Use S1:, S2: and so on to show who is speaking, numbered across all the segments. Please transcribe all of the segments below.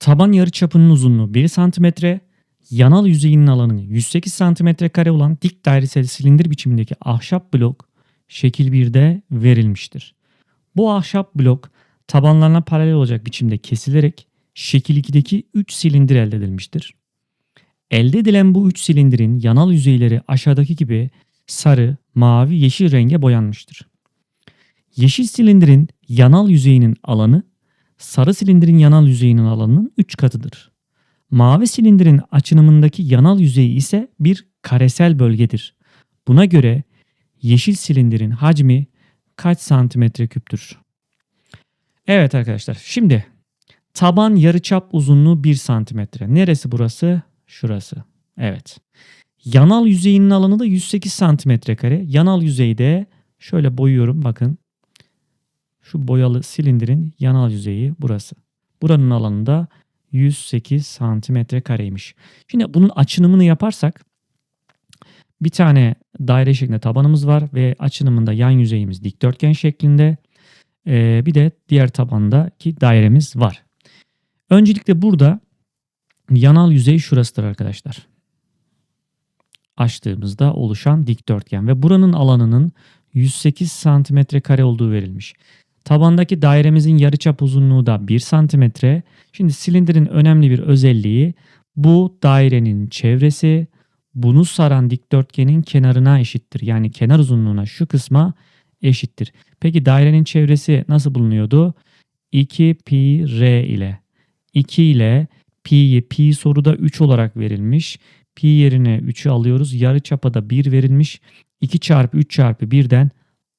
S1: Taban yarıçapının uzunluğu 1 cm, yanal yüzeyinin alanı 108 cm kare olan dik dairesel silindir biçimindeki ahşap blok şekil 1'de verilmiştir. Bu ahşap blok tabanlarına paralel olacak biçimde kesilerek şekil 2'deki 3 silindir elde edilmiştir. Elde edilen bu 3 silindirin yanal yüzeyleri aşağıdaki gibi sarı, mavi, yeşil renge boyanmıştır. Yeşil silindirin yanal yüzeyinin alanı sarı silindirin yanal yüzeyinin alanının 3 katıdır. Mavi silindirin açınımındaki yanal yüzeyi ise bir karesel bölgedir. Buna göre yeşil silindirin hacmi kaç santimetre küptür? Evet arkadaşlar şimdi taban yarıçap uzunluğu 1 santimetre. Neresi burası? Şurası. Evet. Yanal yüzeyinin alanı da 108 santimetre kare. Yanal yüzeyde şöyle boyuyorum bakın. Şu boyalı silindirin yanal yüzeyi burası. Buranın alanı da 108 santimetre kareymiş. Şimdi bunun açınımını yaparsak bir tane daire şeklinde tabanımız var ve açınımında yan yüzeyimiz dikdörtgen şeklinde. Ee, bir de diğer tabandaki dairemiz var. Öncelikle burada yanal yüzey şurasıdır arkadaşlar. Açtığımızda oluşan dikdörtgen ve buranın alanının 108 santimetre kare olduğu verilmiş. Tabandaki dairemizin yarıçap uzunluğu da 1 santimetre. Şimdi silindirin önemli bir özelliği bu dairenin çevresi bunu saran dikdörtgenin kenarına eşittir. Yani kenar uzunluğuna şu kısma eşittir. Peki dairenin çevresi nasıl bulunuyordu? 2 pi r ile 2 ile pi'yi pi soruda 3 olarak verilmiş. Pi yerine 3'ü alıyoruz. Yarı çapa da 1 verilmiş. 2 çarpı 3 çarpı 1'den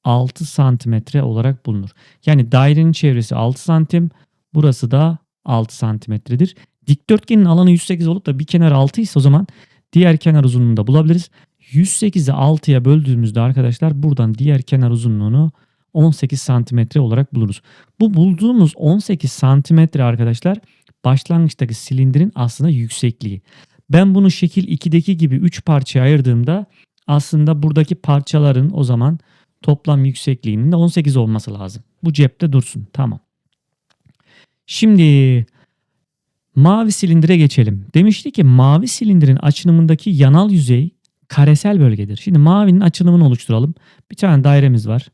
S1: 6 santimetre olarak bulunur. Yani dairenin çevresi 6 santim. Burası da 6 santimetredir. Dikdörtgenin alanı 108 olup da bir kenar 6 ise o zaman diğer kenar uzunluğunu da bulabiliriz. 108'i 6'ya böldüğümüzde arkadaşlar buradan diğer kenar uzunluğunu 18 santimetre olarak buluruz. Bu bulduğumuz 18 santimetre arkadaşlar başlangıçtaki silindirin aslında yüksekliği. Ben bunu şekil 2'deki gibi 3 parçaya ayırdığımda aslında buradaki parçaların o zaman toplam yüksekliğinin de 18 olması lazım. Bu cepte dursun. Tamam. Şimdi mavi silindire geçelim. Demişti ki mavi silindirin açınımındaki yanal yüzey karesel bölgedir. Şimdi mavinin açınımını oluşturalım. Bir tane dairemiz var.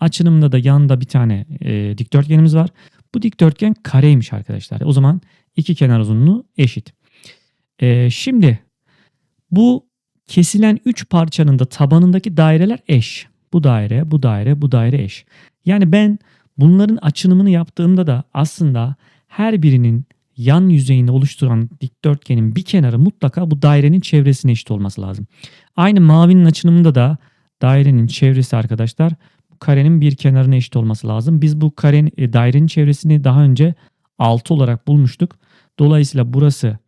S1: Açınımında da yanında bir tane e, dikdörtgenimiz var. Bu dikdörtgen kareymiş arkadaşlar. O zaman iki kenar uzunluğu eşit. E, şimdi bu kesilen 3 parçanın da tabanındaki daireler eş. Bu daire, bu daire, bu daire eş. Yani ben bunların açınımını yaptığımda da aslında her birinin yan yüzeyini oluşturan dikdörtgenin bir kenarı mutlaka bu dairenin çevresine eşit olması lazım. Aynı mavinin açınımında da dairenin çevresi arkadaşlar bu karenin bir kenarına eşit olması lazım. Biz bu karenin e, dairenin çevresini daha önce 6 olarak bulmuştuk. Dolayısıyla burası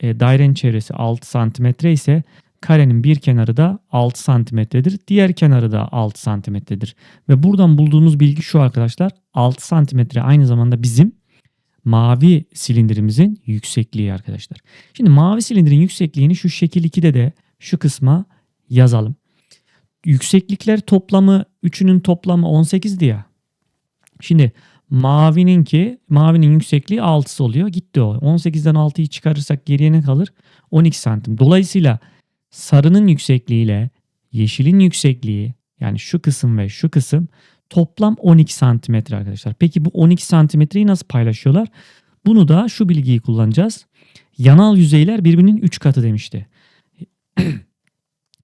S1: e, dairenin çevresi 6 santimetre ise karenin bir kenarı da 6 santimetredir. Diğer kenarı da 6 santimetredir. Ve buradan bulduğumuz bilgi şu arkadaşlar. 6 santimetre aynı zamanda bizim mavi silindirimizin yüksekliği arkadaşlar. Şimdi mavi silindirin yüksekliğini şu şekil 2'de de şu kısma yazalım. Yükseklikler toplamı 3'ünün toplamı 18 diye. Şimdi mavinin ki mavinin yüksekliği 6'sı oluyor. Gitti o. 18'den 6'yı çıkarırsak geriye ne kalır? 12 santim. Dolayısıyla sarının yüksekliği ile yeşilin yüksekliği yani şu kısım ve şu kısım toplam 12 santimetre arkadaşlar. Peki bu 12 santimetreyi nasıl paylaşıyorlar? Bunu da şu bilgiyi kullanacağız. Yanal yüzeyler birbirinin 3 katı demişti.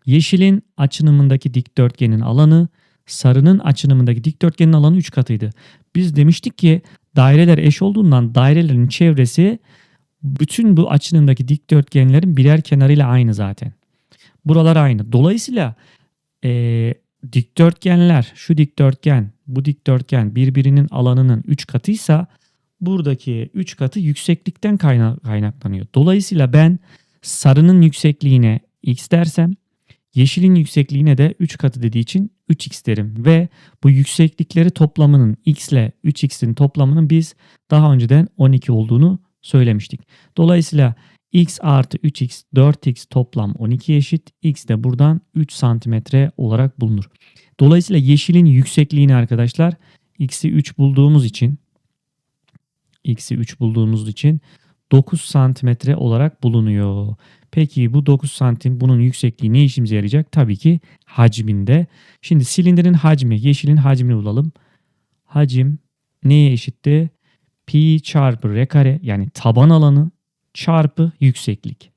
S1: Yeşilin açınımındaki dikdörtgenin alanı sarının açınımındaki dikdörtgenin alanı 3 katıydı. Biz demiştik ki daireler eş olduğundan dairelerin çevresi bütün bu açınımdaki dikdörtgenlerin birer kenarıyla aynı zaten. Buralar aynı. Dolayısıyla e, dikdörtgenler şu dikdörtgen bu dikdörtgen birbirinin alanının 3 katıysa buradaki 3 katı yükseklikten kaynaklanıyor. Dolayısıyla ben sarının yüksekliğine x dersem yeşilin yüksekliğine de 3 katı dediği için 3x derim ve bu yükseklikleri toplamının x ile 3x'in toplamının biz daha önceden 12 olduğunu söylemiştik. Dolayısıyla x artı 3x 4x toplam 12 eşit. x de buradan 3 santimetre olarak bulunur. Dolayısıyla yeşilin yüksekliğini arkadaşlar x'i 3 bulduğumuz için x'i 3 bulduğumuz için 9 santimetre olarak bulunuyor. Peki bu 9 santim bunun yüksekliği ne işimize yarayacak? Tabii ki hacminde. Şimdi silindirin hacmi, yeşilin hacmini bulalım. Hacim neye eşitti? Pi çarpı r kare yani taban alanı çarpı yükseklik.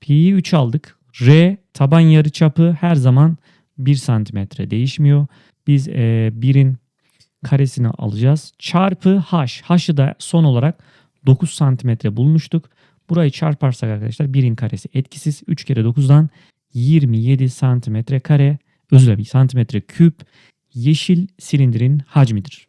S1: Pi'yi 3 aldık. R taban yarıçapı her zaman 1 santimetre değişmiyor. Biz e, 1'in karesini alacağız. Çarpı h. H'ı da son olarak 9 santimetre bulmuştuk. Burayı çarparsak arkadaşlar 1'in karesi etkisiz. 3 kere 9'dan 27 santimetre kare özür dilerim santimetre küp yeşil silindirin hacmidir.